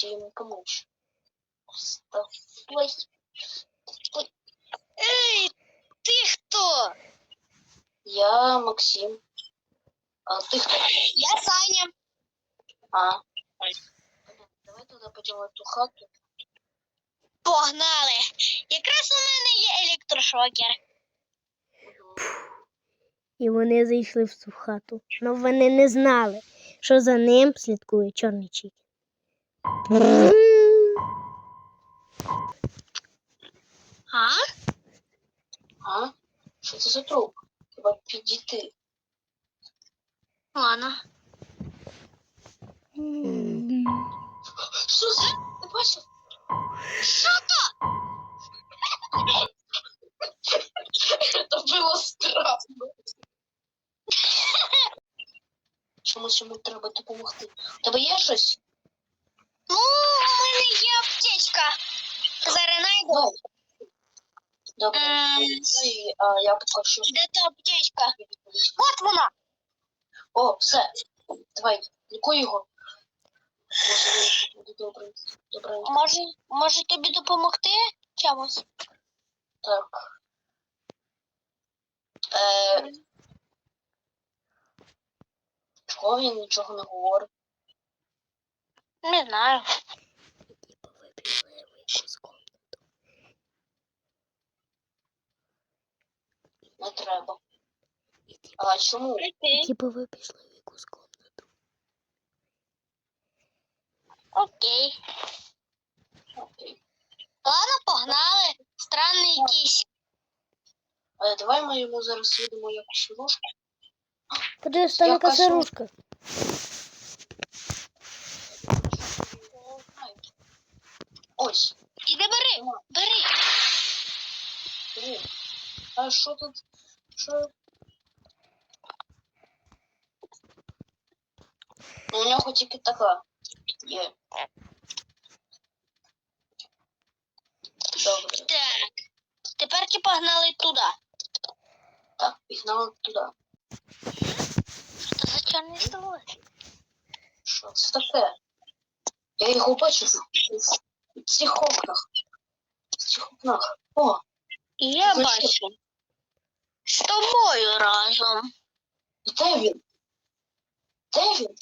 попробуйте ему помочь. Стой. Стой. Ей, ти хто? Я Максим. А ты кто? Я Саня. А. Давай тогда пойдем в эту хату. Погнали. Якраз у мене є електрошокер. І вони зайшли в цю хату. Но вони не знали, що за ним слідкує чорний чік. А? А? Що це за труп? Треба підійти. Ладно. Що це? Ти бачив? Що то? Це було страшно. Чомусь йому треба допомогти. У тебе є щось? Ну, у мене є аптечка. Зараз найду. Добре. Ем. А я покажу. Де та аптечка? От вона. О, все. Давай, лікуй його. Може, він буде добрий. Добрий. Може, може тобі допомогти чимось? Так. Е... Чого він нічого не говорить? Не знаю. Не треба. А чому? Типа ви пішли в якусь комнату. Окей. Окей. Ладно, погнали. Странний якийсь. Е, давай ми йому зараз видимо якусь ложку. Подивись, там якась рушка. Ось. Іди бери, бери. А що тут? Що? Ну, у нього тільки така є. Добре. Так. Тепер ті погнали туди. Так, пігнали туди. Що за чорний столик? Що це таке? Я його бачив в цих окнах. О, я За що? бачу. З тобою разом. де він? Де він?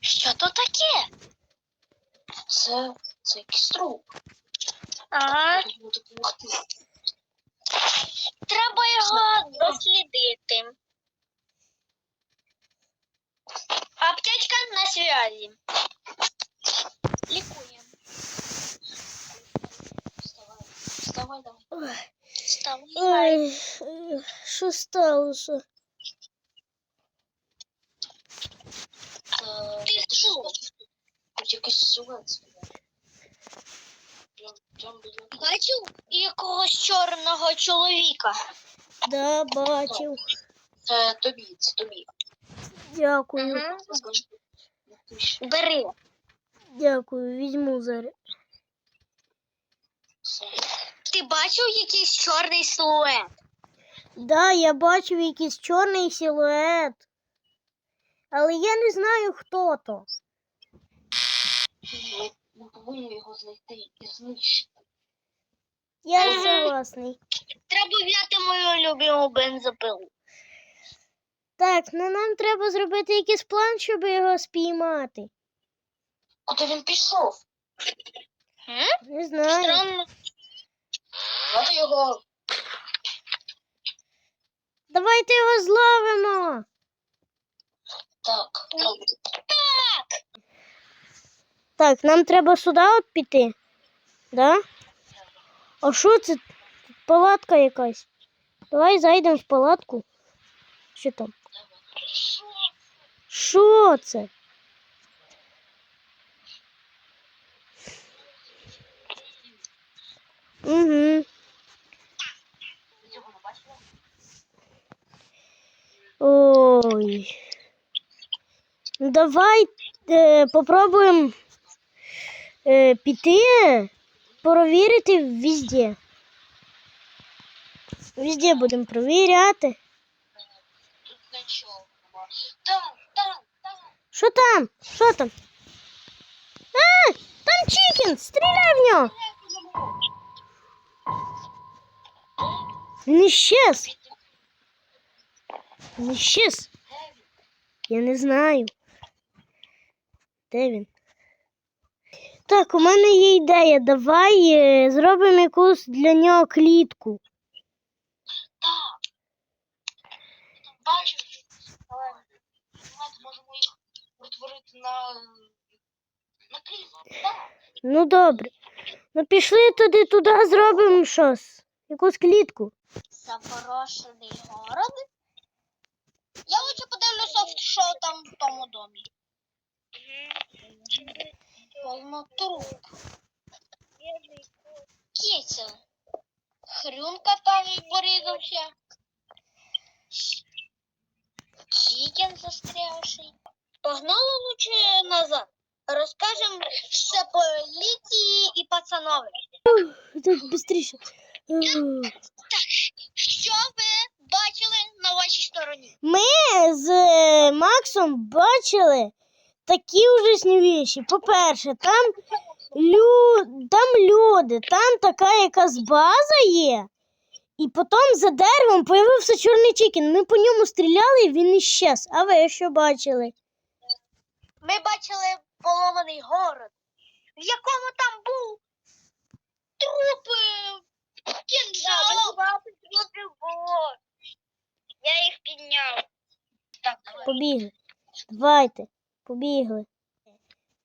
Що то таке? Це, це якийсь труп. Ага. Треба допомогти. Треба його дослідити. Аптечка на связі. Лікуємо. Вставай, вставай. Ой, що сталося? Ти що? Тут прям біля Бачив якогось чорного чоловіка. Да, бачив. Це тобі, це тобі. Дякую. Мгм. Бери. Дякую, візьму зараз. Ти бачив якийсь чорний силует? Да, я бачив якийсь чорний силует. Але я не знаю, хто то. Ми, повинні його знайти і знищити. Я согласний. Треба взяти мою любиму бензопилу. Так, ну нам треба зробити якийсь план, щоб його спіймати. Куди він пішов? Не знаю. Странно. Давайте його. Давайте його зловимо. Так, добре. Так, нам треба сюди от піти. Да? А що це? Тут палатка якась. Давай зайдемо в палатку. Що там? Що це? Угу. Цього не бачила? Ой. Давай е, попробуємо е, піти, перевірити везде. Везде будемо провіряти. Там, там, там. Що там? Що там? А, там Чікен! Стріляй в нього! Він іщез. Він іщез. Я не знаю. Де він? Так, у мене є ідея. Давай е, зробимо якусь для нього клітку. Так. Бачиш, але можемо їх перетворити на, на крісло. Так. Ну добре. Ну пішли туди, туди зробимо щось. Якусь клітку. Запорошений город. Я лучше подивлюся, що там в тому домі. Повно труп. Киця. Хрюнка там порізався. Чікен застрявший. Погнали лучше назад. Розкажемо все поліції і пацанові. Так, швидше. Максом бачили такі ужасні віші. По-перше, там, лю... там люди, там така якась база є. І потім за деревом появився чорний чікен. Ми по ньому стріляли, і він іщез. А ви що бачили? Ми бачили поломаний город, в якому там був труп е, кінжалом. трупів було. Я їх підняв. Побігли. Давайте, побігли.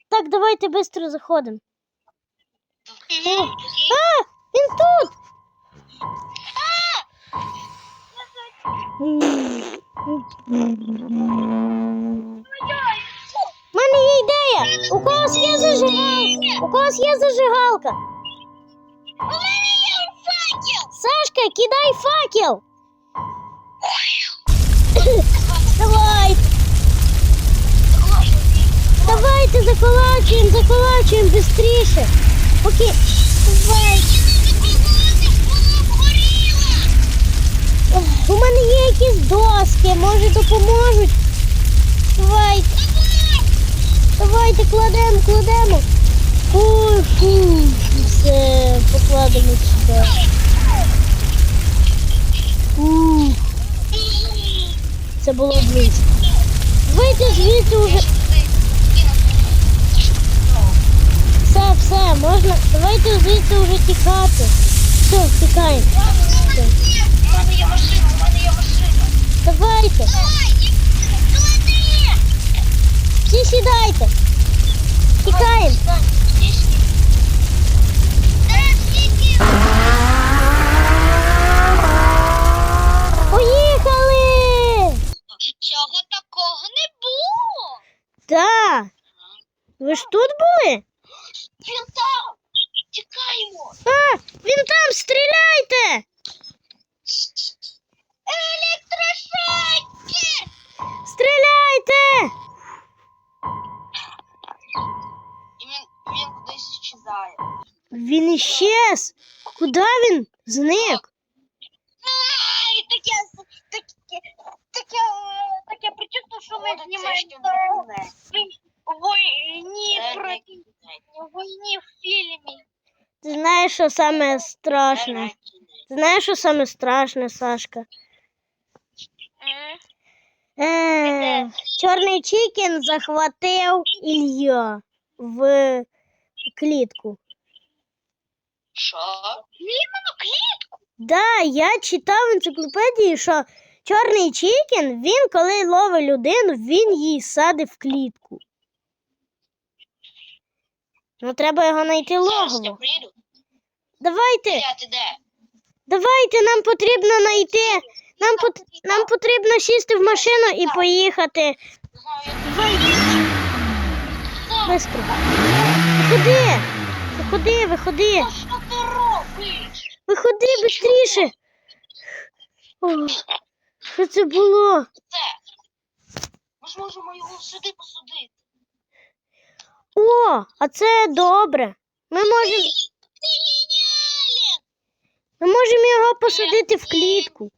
Так, давайте швидко заходимо. А, він тут! У мене є ідея. У когось є зажигалка. У когось є зажигалка. У мене є факел! Сашка, кидай факел. Заколачуємо, заколачуємо швидше. Поки. Давай. Ох, У мене є якісь доски, може допоможуть. Давайте. Давайте кладемо, кладемо. Ой, фу, все, покладемо сюди. Ух, це було близько. Давайте звідси вже. Все, все, можна. Давайте звідси вже тікати. Все, тікаємо. Все. У мене є машина, у мене є машина. Давайте. Всі сідайте. Тікаємо. Поїхали! Нічого такого не було. Так. Ви ж тут були? Він там. Тікаємо. А, він там, стріляйте! Електрошокер! Стріляйте! І він, він кудись щезає. Він іщез. Куди він? Зник. Ай, таке, таке, таке, е, таке причувство, що ми От це знімаємо Ще не в війні в фільмі. Ти знаєш, що саме страшне? Ти знаєш, що саме страшне, Сашка? Е, чорний чікен захватив Ілля в клітку. Що? Іменно клітку. Да, я читав в енциклопедії, що чорний чікен, він коли ловить людину, він її садить в клітку. Ну, треба його знайти логово. Давайте, давайте, нам потрібно знайти. Нам, пот... нам потрібно сісти в машину і поїхати. Бистро. Виходи! Виходи, виходи! Виходи швидше! Що це було? Ми ж можемо його сюди посадити. О, а це добре. Ми можемо ми можемо його посадити в клітку.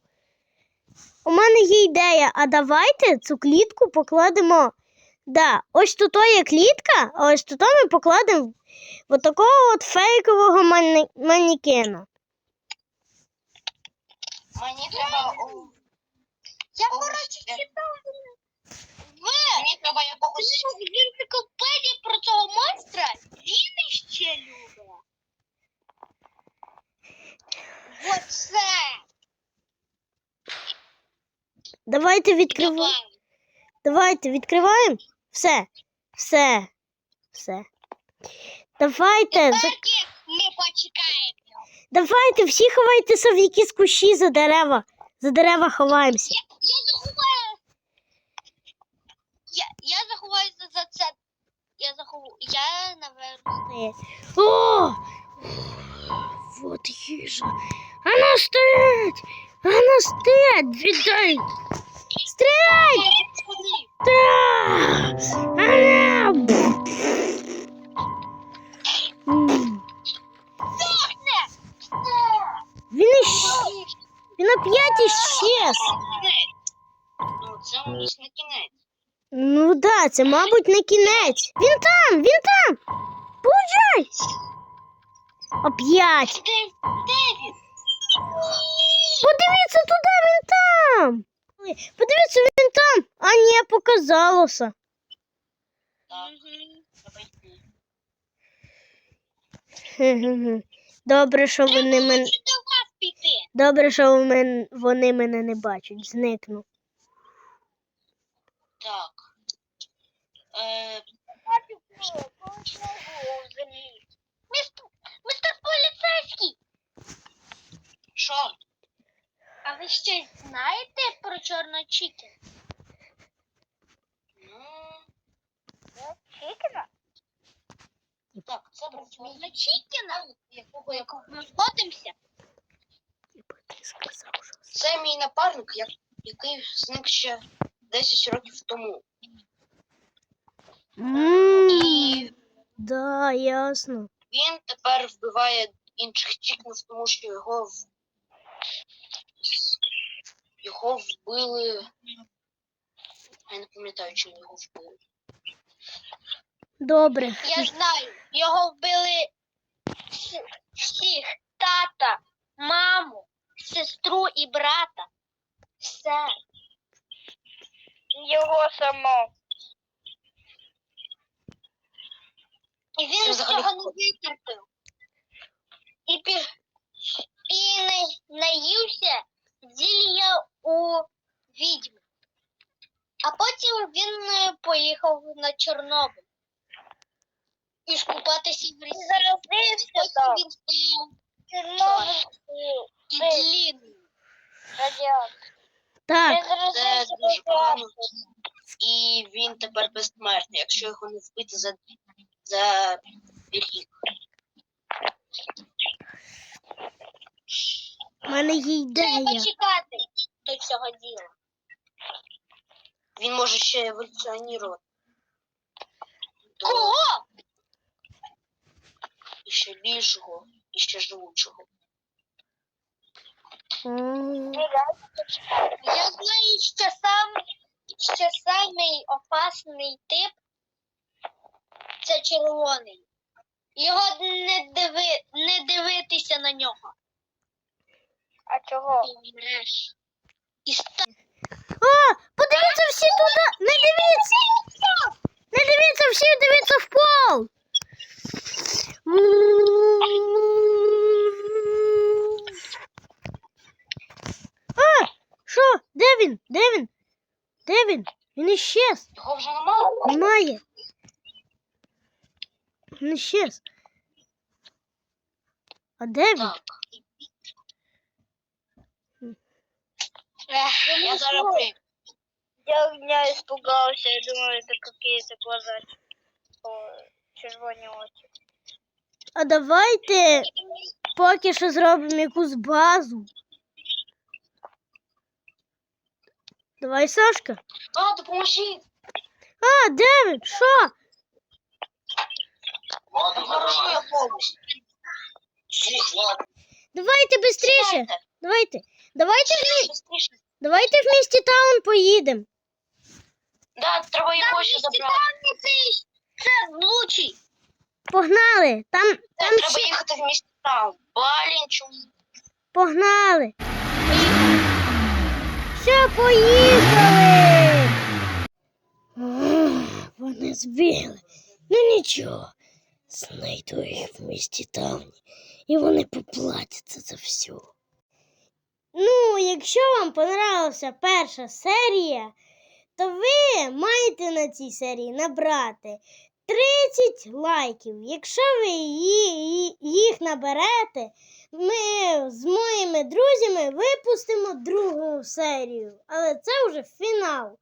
У мене є ідея, а давайте цю клітку покладемо Да, ось тут є клітка, а ось тут ми покладемо от такого от фейкового мані... манікена. Мені треба. Я, коротше, в Мені треба якогось. в енциклопедії про цього монстра. Він іще любить. Оце. Давайте відкриваємо. Давайте відкриваємо. Все. Все. Все. Давайте. ми почекаємо. Давайте всі ховайтеся в якісь кущі за дерева. За дерева ховаємося. Я захову. Я наверно. О! Вот їжа. Она стоять! Она стоять! Віддай! Стріляй! Так! Она! М. Він іщ... Він оп'ять іщез. Ну, це ось на кінець. Ну да, це, мабуть, не кінець. Він там, він там! Получай! Оп'ять! Подивіться туди, він там. Подивіться, він там. А ні, показалося. Добре, що вони мене. Добре, що вони мене не бачать. Зникну. Так. Містер, містер поліцейський, що? а ви щось знаєте про чорного Чікен? Ну, Чікена? так, це був Чорного Чікена? якого якого. Ми сходимося. Типа ти сказав, що. Це мій напарник, який зник ще 10 років тому. М, І Да, ясно. він тепер вбиває інших чікнів, тому що його в... його вбили. Я не пам'ятаю, чим його вбили. Добре. Я знаю, його вбили всі- всіх тата, маму, сестру і брата. Все. Його само. І він з взагалі цього не витерпів. І, пі... і не... наївся зілля у відьми. А потім він е, поїхав на Чорнобиль. І скупатися в річці. Заразився там. Він став і длинний. Так, Це дуже погано. І він тепер безсмертний, якщо його не вбити за, за рік. в мене є Треба ідея. чекати до цього діла. Він може ще еволюціонувати. До Кого? ще більшого і ще живучого. М, Я знаю, що сам що самий опасний тип це червоний. Його не диви, не дивитися на нього. А чого? І вмреш. Він іщез. А де він? Так. Я зараз прийду. Я не испугался, я думаю, это какие-то глаза червоні очі. А давайте поки що зробимо якусь базу. Давай, Сашка. А, допоможіть! А, де він? Давайте. Сідайте. Давайте. Давайте, в давайте в місті таун поїдемо. Да, треба його ще забрати. Це лучший. Погнали! Там, там треба ще... їхати в місті там. Блін, чому? Погнали! Все, поїхали! Вони збігли. Ну нічого. Знайду їх в місті Тауні, і вони поплатяться за все. Ну, якщо вам понравилася перша серія, то ви маєте на цій серії набрати 30 лайків. Якщо ви їх наберете, ми з моїми друзями випустимо другу серію, але це вже фінал.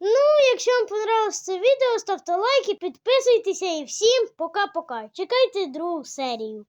Ну, якщо вам понравилось це відео, ставте лайки, підписуйтеся і всім пока-пока. Чекайте другу серію.